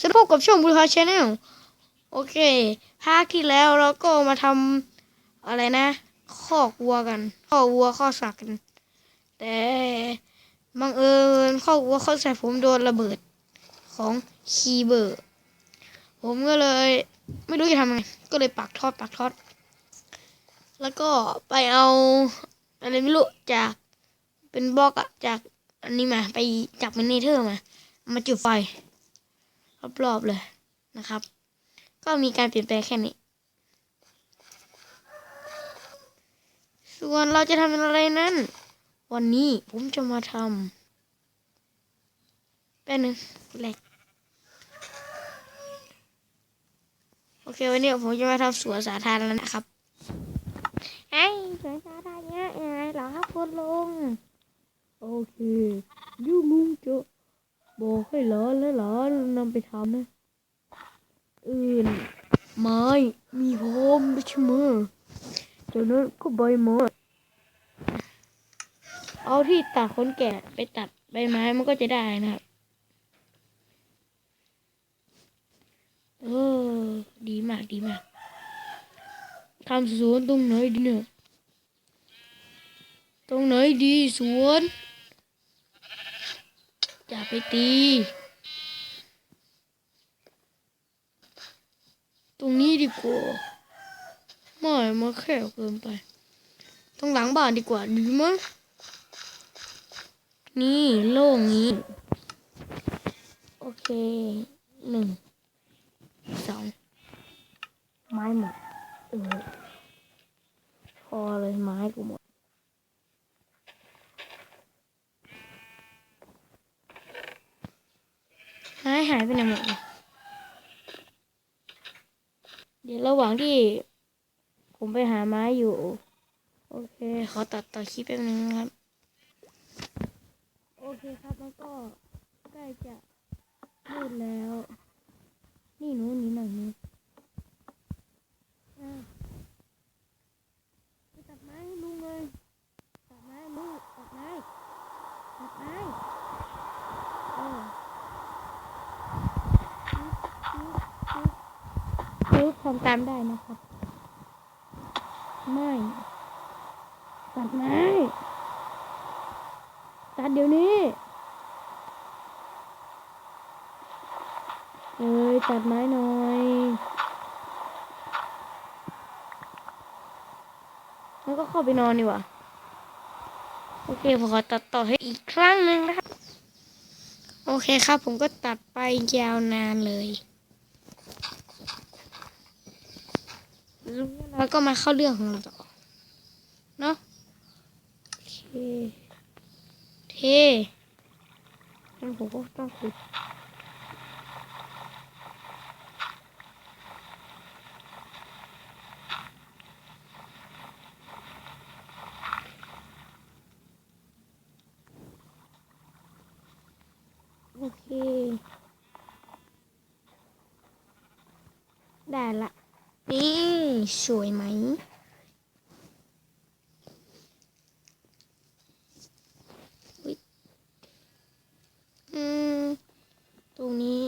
สวัสดีพบกับช่องบุรพาชาแนลโอเคภาคที่แล้วเราก็มาทำอะไรนะคอกวัวกันคอกวัวคอกสัตว์กัน แต่บังเอิญคอกวัวคอกสัตว์ผมโดนระเบิดของคีเบอร์ ผมก็เลย ไม่รู้จะทำไง ก็เลยปักทอดปักทอด แล้วก็ไปเอาอะไรไม่รู้จากเป็นบล็อกอะจากอันนี้มาไปจากเป็นเนเธอร์มา มาจุดไฟ รอบๆเลยนะครับ ก็มีการเปลี่ยนแปลงแค่นี้ ส่วนเราจะทำอะไรนั้น วันนี้ผมจะมาทำแป๊บนึงแหลกโอเควันนี้ผมจะมาทำสวนสาธารณะนะครับไอ้สวนสาธารณะยังไงเหรอครับคุณลุง โอเคเดี๋ยวลุงจะ บอกให้หลานและหลานนำไปทำนะ อื่น ไม้มีพร้อมใช่ไหมจากนั้นก็ใบไม้เอาที่ตัดคนแก่ไปตัดใบไม้มันก็จะได้นะครับ เออ ดีมากดีมากทำสวนตรงไหนดีเนี่ย ตรงไหนดีสวน อย่าไปตี ตรงนี้ดีกว่าไม่มาแคบเกินไป ตรงหลังบ้านดีกว่าดีมั้ยนี่โล่งนี้ โอเคหนึ่งสองไม้หมดเออพอเลยไม้กูหมดายหายไปไหนหมดเดี๋ยวระหว่างที่ ผมไปหาไม้อยู่ โอเค ขอตัดต่อคลิปแป๊บนึงนะครับ โอเคครับแล้วก็ใกล้จะมืดแล้ว นี่หนูนี่หน่อยนูอะไปตัดไม้ลุงเลยตัดไม้ลุงตัดไม้ตัดไม้เออ รู้ ทำตามได้นะครับ ไม่ตัดไม้ตัดเดี๋ยวนี้เอ้ยตัดไม้หน่อยแล้วก็เข้าไปนอนดีกว่าโอเคผมขอตัดต่อให้อีกครั้งหนึ่งนะครับ โอเคครับผมก็ตัดไปยาวนานเลย แล้วก็มาเข้าเรื่องของเราต่อ เนาะโอเคเทงั้นผมก็ต้องขุดโอเค ได้ละ นี่ สวยไหม อืม ตรงนี้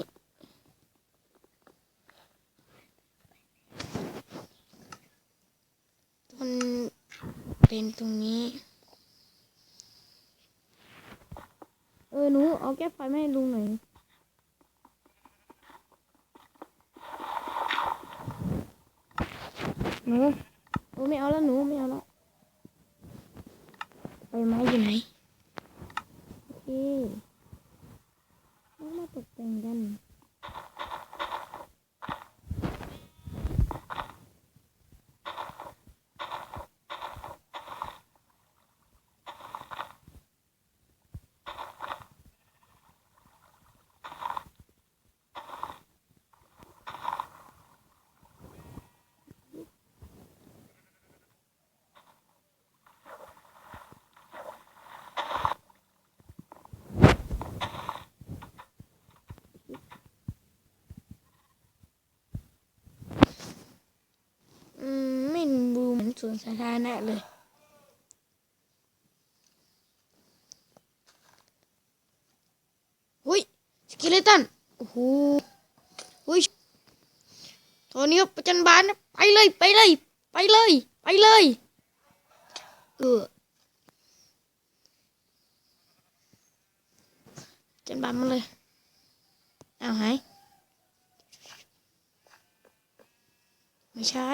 มันเป็นตรงนี้ เออหนูเอาแก้ไฟมาให้ลุงหน่อย หนูหนูไม่เอาแล้วหนูไม่เอาแล้วใบไม้อยู่ไหน โอเคเอามาตกแต่งกัน อืม ไม่ดูเหมือน สวนสาธารณะเลยหุ้ยสเกเลตัน โอ้โหอุ้ยโทนี่ประจันบานไปเลย ไปเลย ไปเลย ไปเลย เออจันบานมาเลยเอาหายไม่ใช่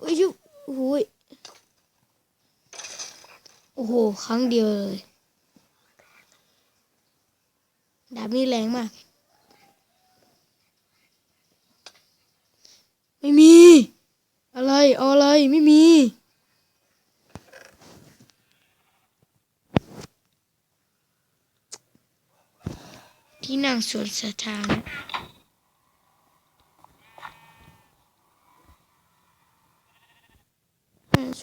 โอ้ยยุโอ้โหยโอ้โห ครั้งเดียวเลยดาบนี้แรงมาก ไม่มี อะไรเอาอะไร ไม่มี ที่นั่งสวนสาธารณะ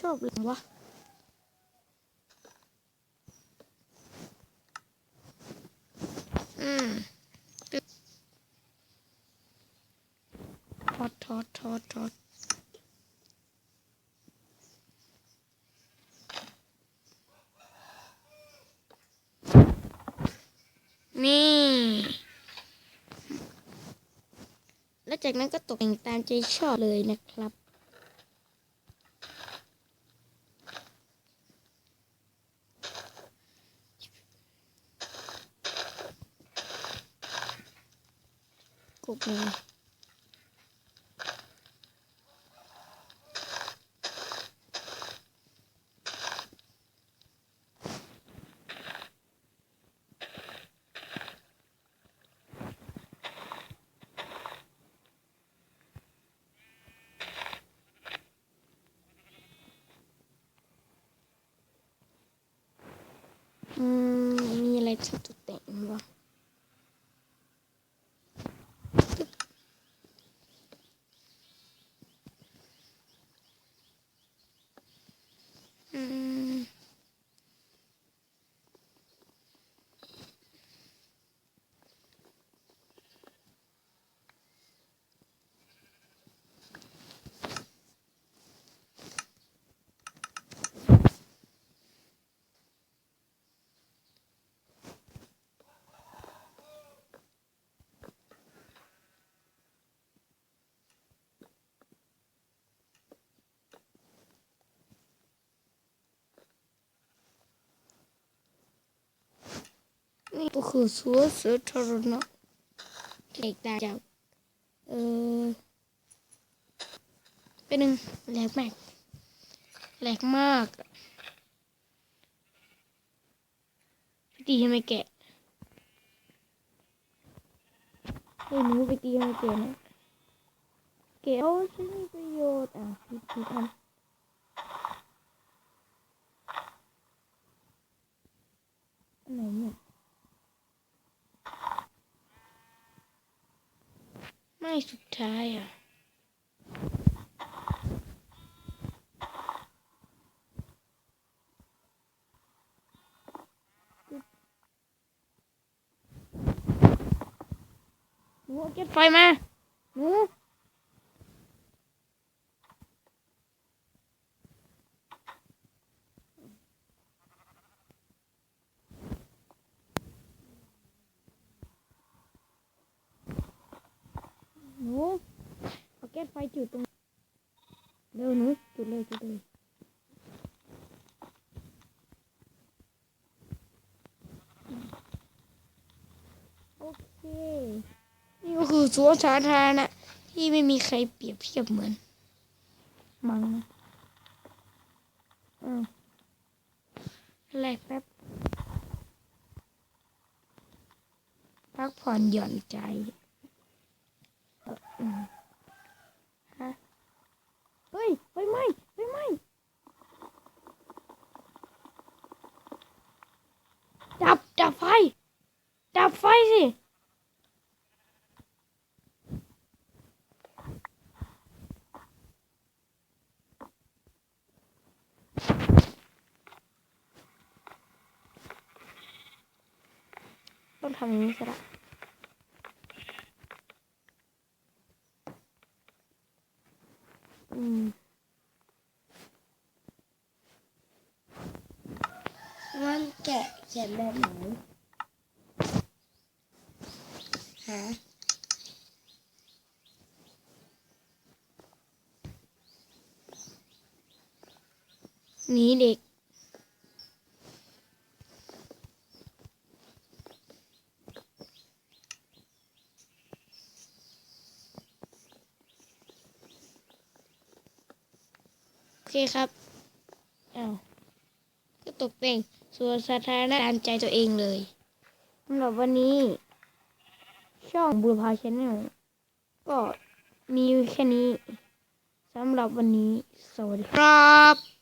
ชอบเลยวะ อืมตึ๊ดทอดทอดทอดทอดนี่ แล้ว จากนั้นก็ตกแต่งตามใจชอบเลยนะครับ กบเลยอืม มีอะไรที่ตกแต่งบ้าง อืม นี่ก็คือสวนสาธารณะเด็กตาจากเออเป็นหนึ่งแหลกมากแหลกมากพี่ตีทำไมแกะเฮ้ยหนูไปตีทำไมแกะนะแกะเอาใช้มีประโยชน์อะพี่พี่ทำอันไหนเนี่ย ไม่ สุดท้ายอะหนูเอาเก็บไฟมาหนู หนูเอา แก๊สไฟจุดตรงเร็วหนูจุดเลยจุดเลยโอเคนี่ก็คือสวนสาธารณะที่ไม่มีใครเปรียบเทียบเหมือน มังนะอืมแลกแป๊บพักผ่อนหย่อนใจ ฮะเฮ้ยไฟไหม้ไฟไหม้ดับ ดับไฟ ดับไฟสิ ต้องทำอย่างนี้ซะละอืมงั้นแกะเขียนแบบไหนหาหนีเด็ก เคครับอ้าวก็ตกแต่งส่วนสาธารณะอันใจตัวเองเลยสำหรับวันนี้ ช่องบูรพาชแนลก็มีแค่นี้สำหรับวันนี้ สวัสดีครับ